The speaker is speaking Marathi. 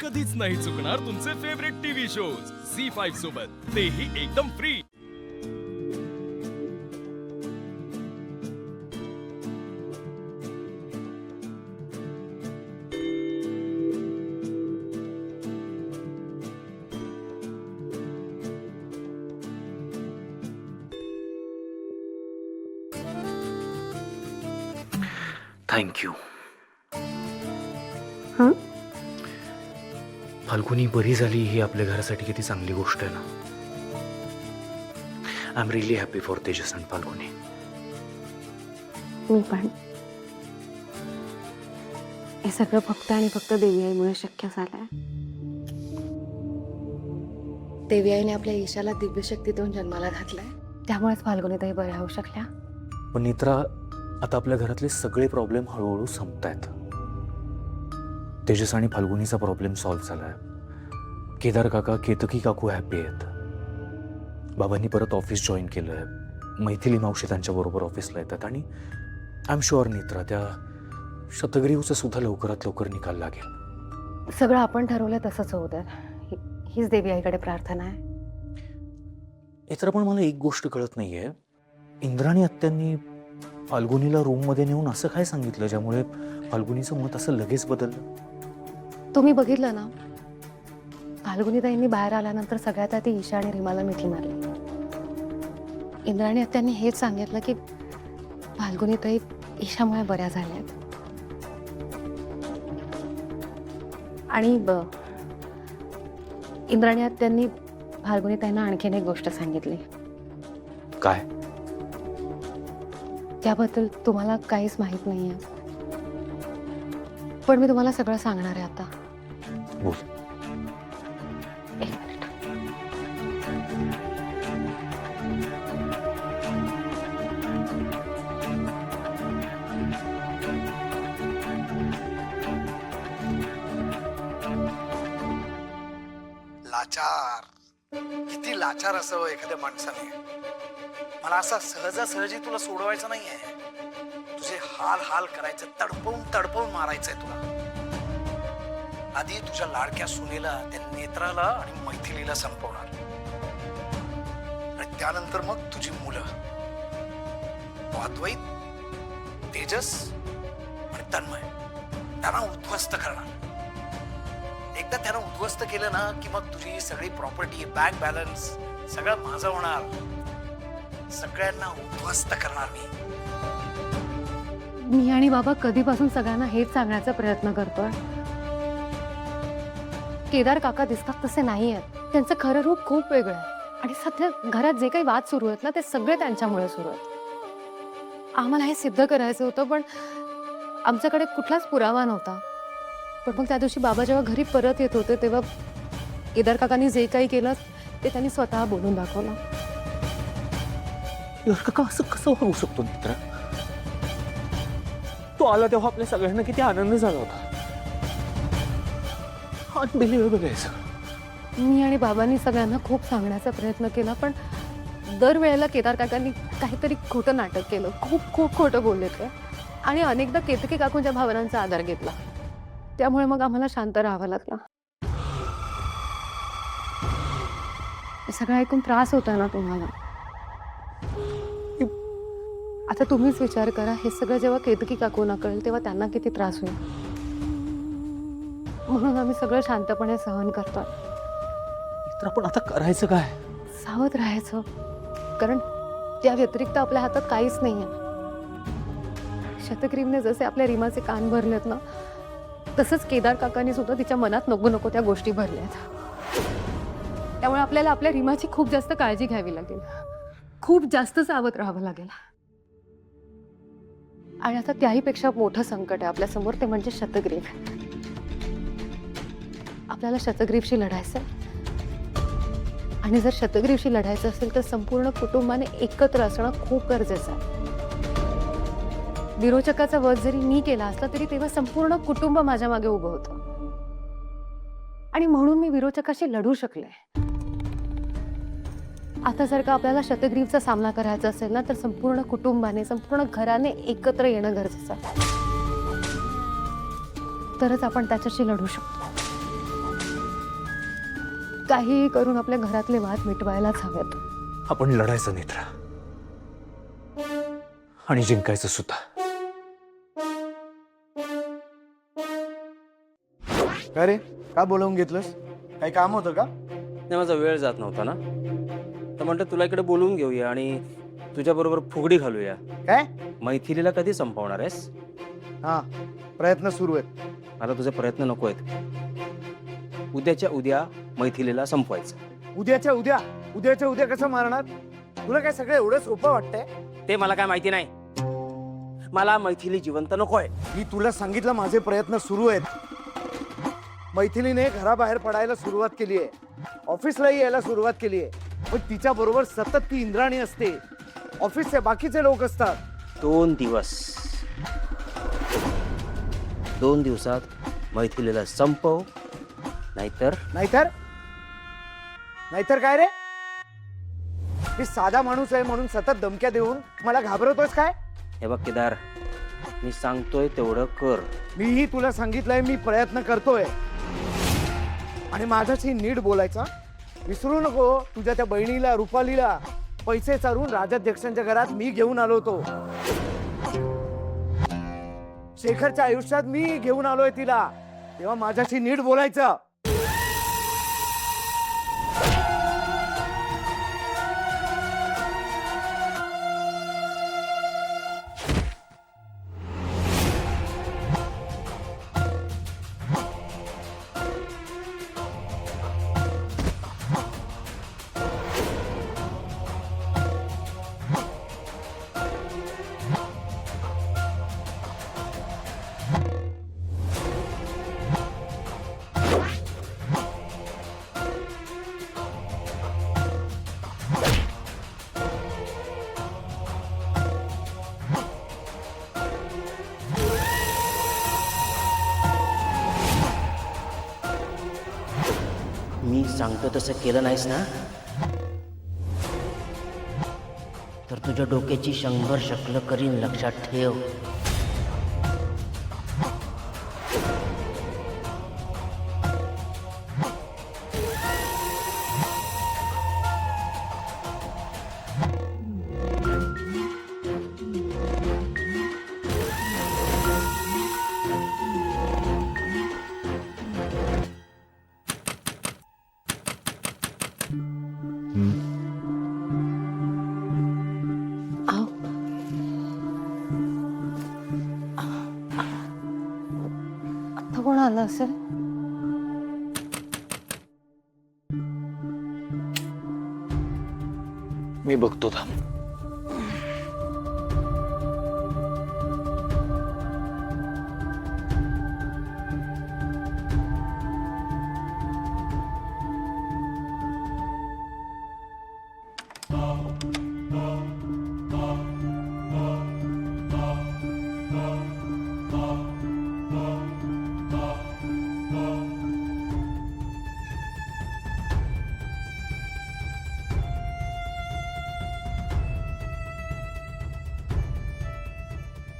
कधीच नाही चुकणार तुमचे favourite TV shows Zee five सोबत. तेही एकदम फ्री थँक्यू फाल्गुनी बरी झाली ही आपल्या घरासाठी किती चांगली गोष्ट आहे ना. I am really happy for Tejas and Falguni मी पण. हे सगळं फक्त आणि फक्त देवी आईमुळे शक्य झालंय. देवी आईने आपल्या ईशाला दिव्यशक्ती देऊन जन्माला घातलाय. त्यामुळेच फाल्गुनीताई बऱ्या होऊ शकल्या. पण नेत्रा आता आपल्या घरातले सगळे प्रॉब्लेम हळूहळू संपत आहेत तेजस आणि फाल्गुनीचा प्रॉब्लेम सॉल्व्ह झालाय. केदार काका केतकी काकू हॅपी आहेत. बाबांनी परत ऑफिस जॉईन केलंय. मैथिली मावशी त्यांच्याबरोबर ऑफिसला येतात आणि आय एम शुअर नेत्रा त्या शतग्रीवचा सुद्धा लवकरात लवकर निकाल लागेल. सगळं आपण ठरवलं तसंच होऊ द्या. ही- हीच देवी आईकडे प्रार्थना आहे. तर पण मला एक गोष्ट कळत नाहीये. इंद्राणी आत्यांनी फाल्गुनीला रूममध्ये नेऊन असं काय सांगितलं ज्यामुळे फाल्गुनीचं मत असं लगेच बदललं? तुम्ही बघितलं ना? फाल्गुनीताईंनी बाहेर आल्यानंतर सगळ्यात आधी ईशा आणि रिमाला मिठी मारली. इंद्राणी त्यांनी हेच सांगितलं की फाल्गुनीताई ईशामुळे बऱ्या झाल्यात. आणि ब इंद्राणी त्यांनी फाल्गुनीताईंना आणखीन एक गोष्ट सांगितली. काय? त्याबद्दल तुम्हाला काहीच माहीत नाहीये. पण मी तुम्हाला सगळं सांगणार आहे आता. बोल. लाचार. किती लाचार असावं हो एखाद्या माणसाने. मला असा सहजासहजी तुला सोडवायचं नाहीये. तुझे हाल हाल करायचे तडपवून तडपवून मारायचंय तुला. आधी तुझ्या लाडक्या सुनेला त्या नेत्राला आणि मैथिलीला संपवणार. आणि त्यानंतर मग तुझी मुलं. तो अद्वैत तेजस आणि तन्मय. त्यांना उद्ध्वस्त करणार. एकदा त्यानं उद्ध्वस्त केलं ना की मग तुझी सगळी प्रॉपर्टी बँक बॅलन्स सगळं माझं होणार. सगळ्यांना उद्ध्वस्त करणार मी. मी आणि बाबा कधीपासून सगळ्यांना हेच सांगण्याचा प्रयत्न करतोय. केदार काका दिसतात तसे नाही आहेत त्यांचं खरं रूप खूप वेगळं आहे. आणि सध्या घरात जे काही वाद सुरू आहेत ना ते सगळे त्यांच्यामुळे सुरू आहेत. आम्हाला हे सिद्ध करायचं होतं पण आमच्याकडे कुठलाच पुरावा नव्हता. पण मग त्या दिवशी बाबा जेव्हा घरी परत येत होते तेव्हा केदार काकांनी जे काही केलं ते त्यांनी स्वतः बोलून दाखवलं. काका असं कसं होऊ शकतो मित्र? तो आला तेव्हा आपल्या सगळ्यांना किती आनंद झाला होता. अनबिलिव्हेबल आहे सगळं. मी आणि बाबांनी सगळ्यांना खूप सांगण्याचा प्रयत्न केला पण दरवेळेला केदार काकांनी काहीतरी खोटं नाटक केलं. खूप खूप खोटं बोलले ते. आणि अनेकदा केतकी काकूंच्या भावनांचा आधार घेतला. त्यामुळे मग आम्हाला शांत राहावं लागला. हे सगळं ऐकून त्रास होता ना तुम्हाला? आता तुम्हीच विचार करा हे सगळं जेव्हा केतकी काकूंना कळेल तेव्हा त्यांना किती त्रास होईल. म्हणून आम्ही सगळं शांतपणे सहन करतो तर आपण आता करायचं काय? सावध राहायचं. कारण त्या व्यतिरिक्त आपल्या हातात काहीच नाही आहे शतग्रीवने जसे आपल्या रीमाचे कान भरलेत ना तसंच केदार काकांनी सुद्धा तिच्या मनात नको नको त्या गोष्टी भरल्यात. त्यामुळे आपल्याला आपल्या रीमाची खूप जास्त काळजी घ्यावी लागेल. खूप जास्त सावध राहावं लागेल. आणि आता त्याहीपेक्षा मोठं संकट आहे आपल्यासमोर ते म्हणजे शतग्रीव आपल्याला शतग्रीवशी लढायचं आहे. आणि जर शतग्रीवशी लढायचं असेल तर संपूर्ण कुटुंबाने एकत्र असणं खूप गरजेचं आहे. विरोचकाचा वध जरी मी केला असला तरी तेव्हा संपूर्ण कुटुंब माझ्या मागे उभं होतं. आणि म्हणून मी विरोचकाशी लढू शकले. आता जर का आपल्याला शतग्रीवचा सामना करायचा असेल ना तर संपूर्ण कुटुंबाने संपूर्ण घराने एकत्र येणं गरजेचं आहे. तरच आपण त्याच्याशी लढू शकतो. काहीही करून आपल्या घरातले वाद मिटवायलाच हवेत. आपण लढायचं नेत्रा. आणि जिंकायचं सुद्धा. काय रे? का बोलवून घेतलंस? काही काम होतं का? नाही माझा वेळ जात नव्हता ना. तर म्हटलं तुला इकडे बोलवून घेऊया आणि तुझ्याबरोबर फुगडी घालूया. काय? मैथिलीला कधी संपवणार आहेस? हा प्रयत्न सुरू आहेत. मला तुझे प्रयत्न नको आहेत. उद्याच्या उद्या मैथिलीला संपवायचं. उद्याच्या उद्या? उद्याच्या उद्या कसं मारणार? तुला काय सगळं एवढं सोपं वाटतंय? ते मला काय माहिती नाही. मला मैथिली जिवंत नकोय. मी तुला सांगितलं माझे प्रयत्न सुरू आहेत. मैथिलीने घराबाहेर पडायला सुरुवात केली आहे. ऑफिसलाही यायला सुरुवात केली आहे. पण तिच्या बरोबर सतत ती इंद्राणी असते. ऑफिसचे बाकीचे लोक असतात. दोन दिवस. दोन दिवसात मैथिलीला संपव. नाहीतर? नाहीतर? नाहीतर काय रे? मी साधा माणूस आहे म्हणून सतत धमक्या देऊन मला घाबरवतोयस काय? हे बघ केदार मी सांगतोय तेवढं कर. मीही तुला सांगितलंय मी प्रयत्न करतोय. आणि माझ्याशी नीट बोलायचा? विसरू नको तुझ्या त्या बहिणीला रुपालीला. पैसे चारून राजाध्यक्षांच्या घरात मी घेऊन आलो होतो. शेखरच्या आयुष्यात मी घेऊन आलोय तिला. तेव्हा माझ्याशी नीट बोलायचं. सांगतो तसं केलं नाहीस ना? तर तुझ्या डोक्याची शंभर शकलं करीन लक्षात ठेव. आता कोण आलं असेल मी बघतो थांब.